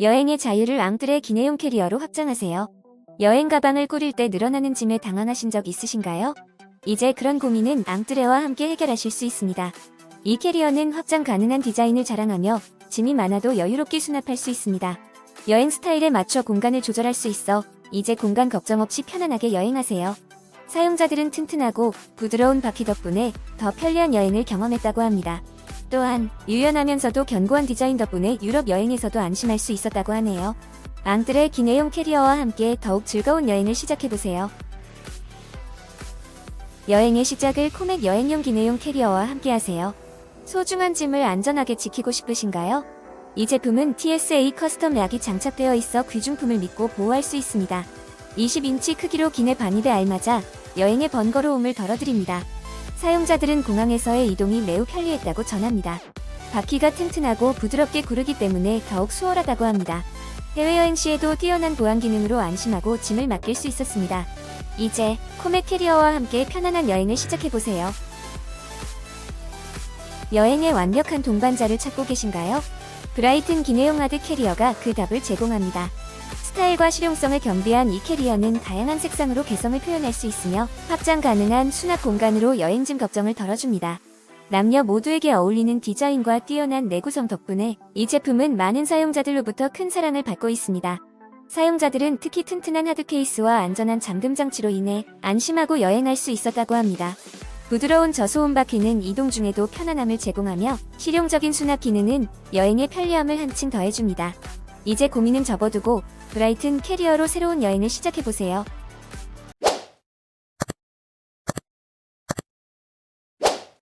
여행의 자유를 앙드레 기내용 캐리어로 확장하세요. 여행 가방을 꾸릴 때 늘어나는 짐에 당황하신 적 있으신가요? 이제 그런 고민은 앙드레와 함께 해결하실 수 있습니다. 이 캐리어는 확장 가능한 디자인을 자랑하며 짐이 많아도 여유롭게 수납할 수 있습니다. 여행 스타일에 맞춰 공간을 조절할 수 있어 이제 공간 걱정 없이 편안하게 여행하세요. 사용자들은 튼튼하고 부드러운 바퀴 덕분에 더 편리한 여행을 경험했다고 합니다. 또한 유연하면서도 견고한 디자인 덕분에 유럽 여행에서도 안심할 수 있었다고 하네요. 앙드레 기내용 캐리어와 함께 더욱 즐거운 여행을 시작해보세요. 여행의 시작을 코맥 여행용 기내용 캐리어와 함께 하세요. 소중한 짐을 안전하게 지키고 싶으신가요? 이 제품은 TSA 커스텀 락이 장착되어 있어 귀중품을 믿고 보호할 수 있습니다. 20인치 크기로 기내 반입에 알맞아 여행의 번거로움을 덜어드립니다. 사용자들은 공항에서의 이동이 매우 편리했다고 전합니다. 바퀴가 튼튼하고 부드럽게 구르기 때문에 더욱 수월하다고 합니다. 해외여행 시에도 뛰어난 보안 기능으로 안심하고 짐을 맡길 수 있었습니다. 이제 코맥 캐리어와 함께 편안한 여행을 시작해보세요. 여행의 완벽한 동반자를 찾고 계신가요? 브라이튼 기내용 하드 캐리어가 그 답을 제공합니다. 스타일과 실용성을 겸비한 이 캐리어는 다양한 색상으로 개성을 표현할 수 있으며 확장 가능한 수납 공간으로 여행짐 걱정을 덜어줍니다. 남녀 모두에게 어울리는 디자인과 뛰어난 내구성 덕분에 이 제품은 많은 사용자들로부터 큰 사랑을 받고 있습니다. 사용자들은 특히 튼튼한 하드 케이스와 안전한 잠금 장치로 인해 안심하고 여행할 수 있었다고 합니다. 부드러운 저소음 바퀴는 이동 중에도 편안함을 제공하며 실용적인 수납 기능은 여행의 편리함을 한층 더해줍니다. 이제 고민은 접어두고 브라이튼 캐리어로 새로운 여행을 시작해보세요.